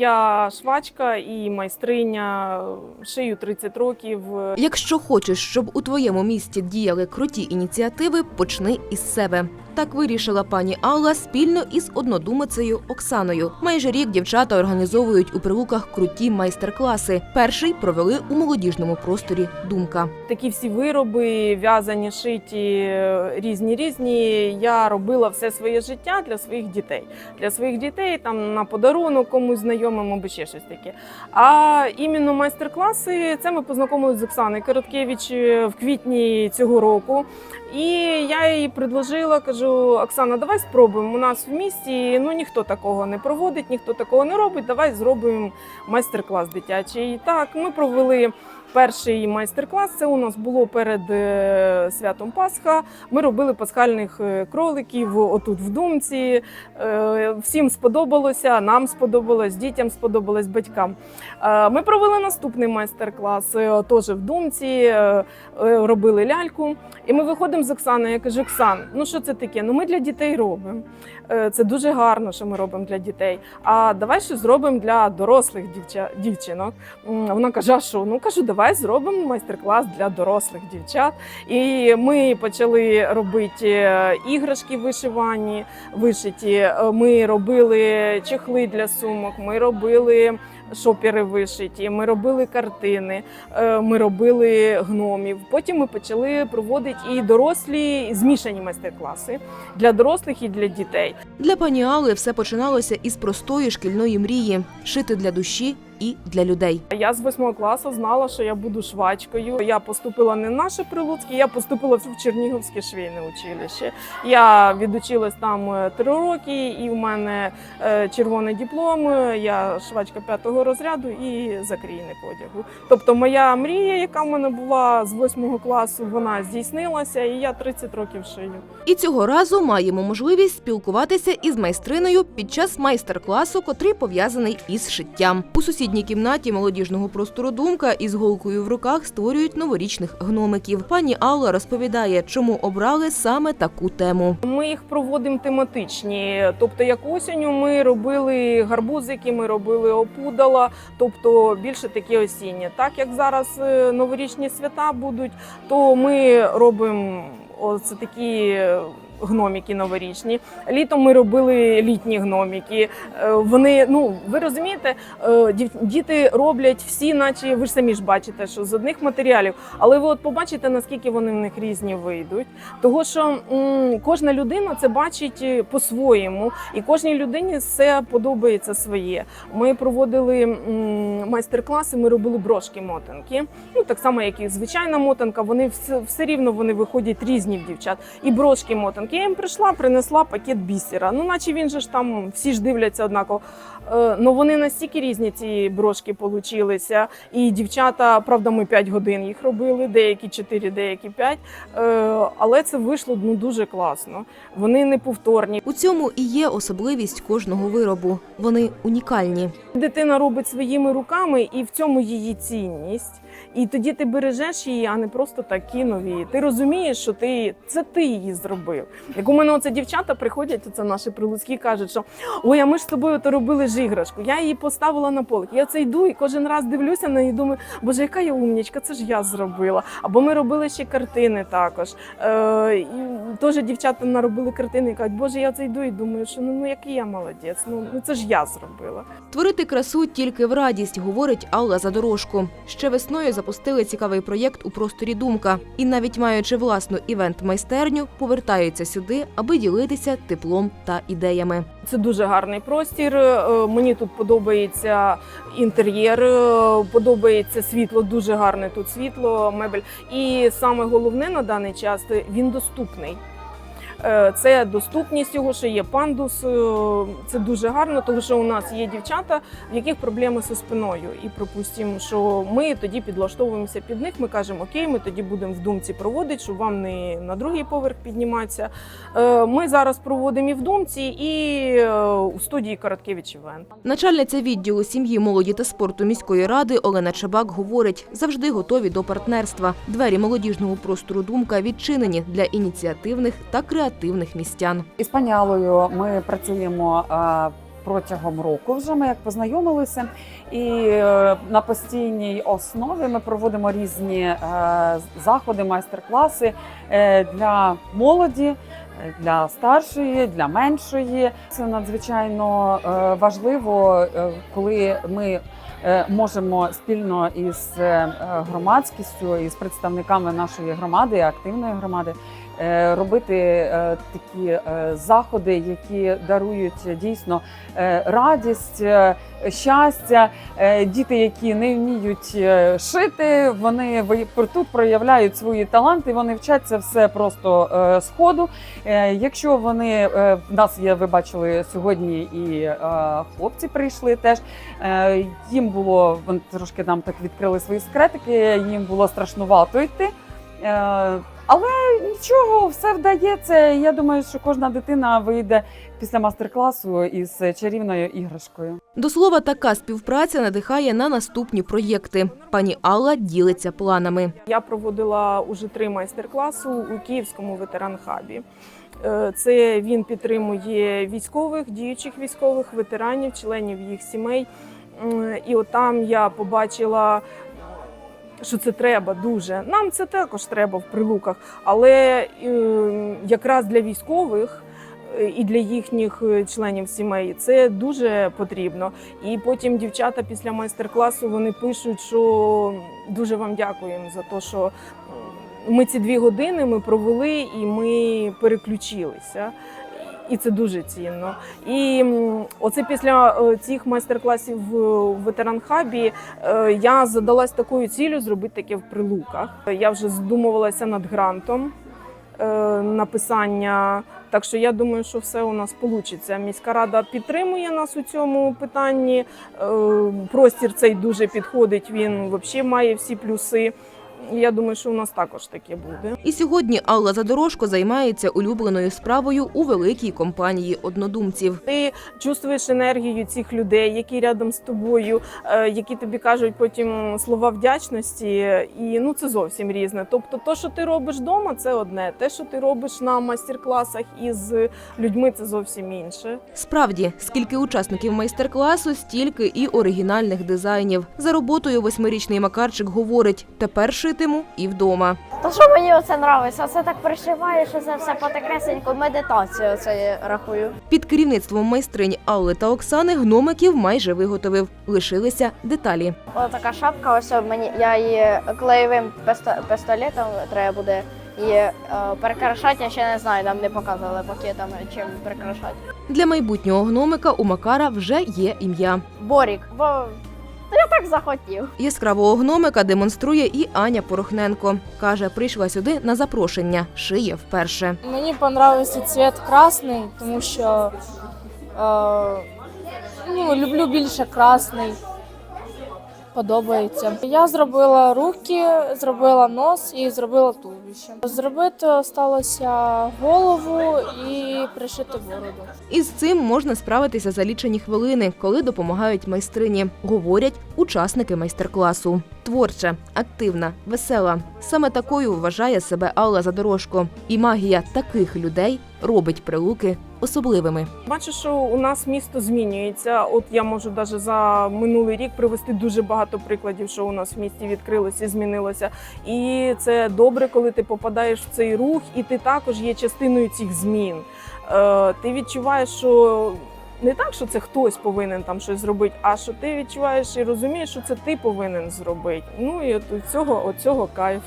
Я швачка і майстриня, шию 30 років. Якщо хочеш, щоб у твоєму місті діяли круті ініціативи, почни із себе. Так вирішила пані Алла спільно із однодумицею Оксаною. Майже рік дівчата організовують у прилуках круті майстер-класи. Перший провели у молодіжному просторі Думка. Такі всі вироби, в'язані, шиті, різні різні. Я робила все своє життя для своїх дітей. Для своїх дітей там на подарунок комусь знайомим або ще щось таке. А іменно майстер-класи це ми познайомилися з Оксаною Короткевич в квітні цього року. І я їй предложила, кажу: Оксана, давай спробуємо. У нас в місті ну ніхто такого не проводить, ніхто такого не робить. Давай зробимо майстер-клас дитячий. Так, ми провели. Перший майстер-клас це у нас було перед е, святом Пасха. Ми робили пасхальних е, кроликів отут в думці. Е, Всім сподобалося, нам сподобалось, дітям сподобалось, батькам. Ми провели наступний майстер-клас теж в думці, робили ляльку. І ми виходимо з Оксаною. Я кажу, Оксан, ну що це таке? Ну ми для дітей робимо. Це дуже гарно, що ми робимо для дітей. А давай щось зробимо для дорослих дівчинок. Вона каже, а що? Ну кажу, давай зробимо майстер-клас для дорослих дівчат. І ми почали робити е, іграшки вишивані, вишиті. Е, Ми робили чехли для сумок, ми робили шопери вишиті, ми робили картини, е, ми робили гномів. Потім ми почали проводити і дорослі змішані майстер-класи для дорослих і для дітей. Для пані Алли все починалося із простої шкільної мрії шити для душі і для людей. Я з восьмого класу знала, що я буду швачкою. Я поступила не в наше Прилуцьке, я поступила в Чернігівське швейне училище. Я відучилась там е, три роки, і в мене е, червоний диплом. Я швачка п'ятого розряду і закрійник одягу. Тобто, моя мрія, яка в мене була з восьмого класу, вона здійснилася, і я 30 років шию. І цього разу маємо можливість спілкуватися із майстриною під час майстер-класу, котрий пов'язаний із шиттям. У сусідній кімнаті молодіжного простору думка із голкою в руках створюють новорічних гномиків. Пані Алла розповідає, чому обрали саме таку тему. Ми їх проводимо тематичні. Тобто, як осінню ми робили гарбузики, ми робили опудала, тобто більше такі осінні. Так як зараз е, новорічні свята будуть, то ми робимо оце такі. Гноміки новорічні. Літом ми робили літні гноміки. Е, Вони, ну ви розумієте, е, діти роблять всі, наче ви ж самі ж бачите, що з одних матеріалів, але ви от побачите, наскільки вони в них різні вийдуть. Того що кожна людина це бачить е, по-своєму, і кожній людині все подобається своє. Ми проводили майстер-класи, ми робили брошки мотанки. Ну так само, як і звичайна мотанка, вони все, все рівно вони виходять різні в дівчат. І брошки мотанки. Я їм прийшла, принесла пакет бісера. Ну, наче він же ж там всі ж дивляться однаково. Е, Ну вони настільки різні ці брошки получилися. І дівчата, правда, ми 5 годин їх робили, деякі 4, деякі 5. Е, Але це вийшло ну дуже класно. Вони неповторні. У цьому і є особливість кожного виробу. Вони унікальні. Дитина робить своїми руками, і в цьому її цінність. І тоді ти бережеш її, а не просто такі нові. Ти розумієш, що ти це ти її зробив. Як у мене оце дівчата приходять, це наші прилуцькі кажуть, що ой, а ми ж з тобою то робили ж іграшку. Я її поставила на полик. Я це йду і кожен раз дивлюся на неї думаю, боже, яка я умнічка, це ж я зробила. Або ми робили ще картини також. Е, і теж дівчата наробили картини і кажуть, боже, я це йду і думаю, що ну, ну який я молодець. Ну, ну це ж я зробила. Творити красу тільки в радість, говорить Алла Задорожко. Ще весною запустили цікавий проєкт у просторі Думка. І навіть маючи власну івент-майстерню, повертаються сюди, аби ділитися теплом та ідеями. Це дуже гарний простір. Мені тут подобається інтер'єр, е, подобається світло, дуже гарне тут світло, мебель. І саме головне на даний час він доступний. Е, Це доступність його, що є пандус. е, Це дуже гарно, тому що у нас є дівчата, в яких проблеми зі спиною. І припустимо, що ми тоді підлаштовуємося під них. Ми кажемо, окей, ми тоді будемо в думці проводити, щоб вам не на другий поверх підніматися. Е, Ми зараз проводимо і в думці, і у студії Короткевич Івент. Начальниця відділу сім'ї, молоді та спорту міської ради Олена Чабак говорить, завжди готові до партнерства. Двері молодіжного простору Думка відчинені для ініціативних та креативних містян. Із пані ми працюємо е, протягом року. Вже ми як познайомилися, і е, на постійній основі ми проводимо різні е, заходи, майстер-класи для молоді. Для старшої, для меншої це надзвичайно важливо, коли ми можемо спільно із громадськістю і з представниками нашої громади, активної громади, робити е, такі е, заходи, які дарують дійсно е, радість, е, щастя. Е, Діти, які не вміють е, шити, вони тут проявляють свої таланти. Вони вчаться все просто е, з ходу. Е, Якщо вони е, в нас є, ви бачили сьогодні, і е, хлопці прийшли теж. Е, Їм було вони трошки нам так відкрили свої секретики. Їм було страшнувато йти. Але нічого, все вдається. Я думаю, що кожна дитина вийде після майстер-класу із чарівною іграшкою. До слова, така співпраця надихає на наступні проєкти. Пані Алла ділиться планами. Я проводила уже три майстер-класи у Київському ветеранхабі. Е, Це він підтримує військових, діючих військових, ветеранів, членів їх сімей. І от там я побачила, що це треба дуже. Нам це також треба в прилуках, але е, якраз для військових. е, І для їхніх е, членів сімей це дуже потрібно. І потім дівчата після майстер-класу вони пишуть, що дуже вам дякуємо за те, що ми ці дві години ми провели і ми переключилися. І це дуже цінно. І оце після е, цих майстер-класів в ветеранхабі е, я задалась такою цілею зробити таке в прилуках. Я вже задумувалася над грантом е, написання. Так що я думаю, що все у нас вийде. Міська рада підтримує нас у цьому питанні. Простір цей дуже підходить. Він взагалі має всі плюси. Я думаю, що у нас також таке буде. І сьогодні Алла Задорожко займається улюбленою справою у великій компанії однодумців. Ти чувствуєш енергію цих людей, які рядом з тобою, е, які тобі кажуть потім слова вдячності, і ну це зовсім різне. Тобто, то, що ти робиш вдома, це одне. Те, що ти робиш на майстер-класах із людьми, це зовсім інше. Справді, скільки учасників майстер-класу, стільки і оригінальних дизайнів. За роботою восьмирічний Макарчик говорить: тепер шитиму і вдома. То що мені оце нравиться? Оце так пришиваю, що це все потихесенько медитацію оце я рахую. Під керівництвом майстринь Алли та Оксани гномиків майже виготовив. Лишилися деталі. Ось така шапка, ось мені я її клеєвим пістолетом треба буде її е, перекрашати. Я ще не знаю, нам не показували поки там чим прикрашати. Для майбутнього гномика у Макара вже є ім'я. Борік, бо я так захотів. Яскравого гномика демонструє і Аня Порохненко. Каже, прийшла сюди на запрошення, шиє вперше. Мені подобається цвіт красний, тому що е, ну, люблю більше красний. Подобається. Я зробила руки, зробила нос і зробила туловище. Зробити сталося голову і пришити бороду. Із цим можна справитися за лічені хвилини, коли допомагають майстрині, говорять учасники майстер-класу. Творча, активна, весела. Саме такою вважає себе Алла Задорожко. І магія таких людей робить прилуки особливими. Бачу, що у нас місто змінюється. От я можу навіть за минулий рік привести дуже багато прикладів, що у нас в місті відкрилося і змінилося. І це добре, коли ти попадаєш в цей рух, і ти також є частиною цих змін. Е, ти відчуваєш, що. Не так, що це хтось повинен там щось зробити, а що ти відчуваєш і розумієш, що це ти повинен зробити. Ну і от цього, от цього кайф.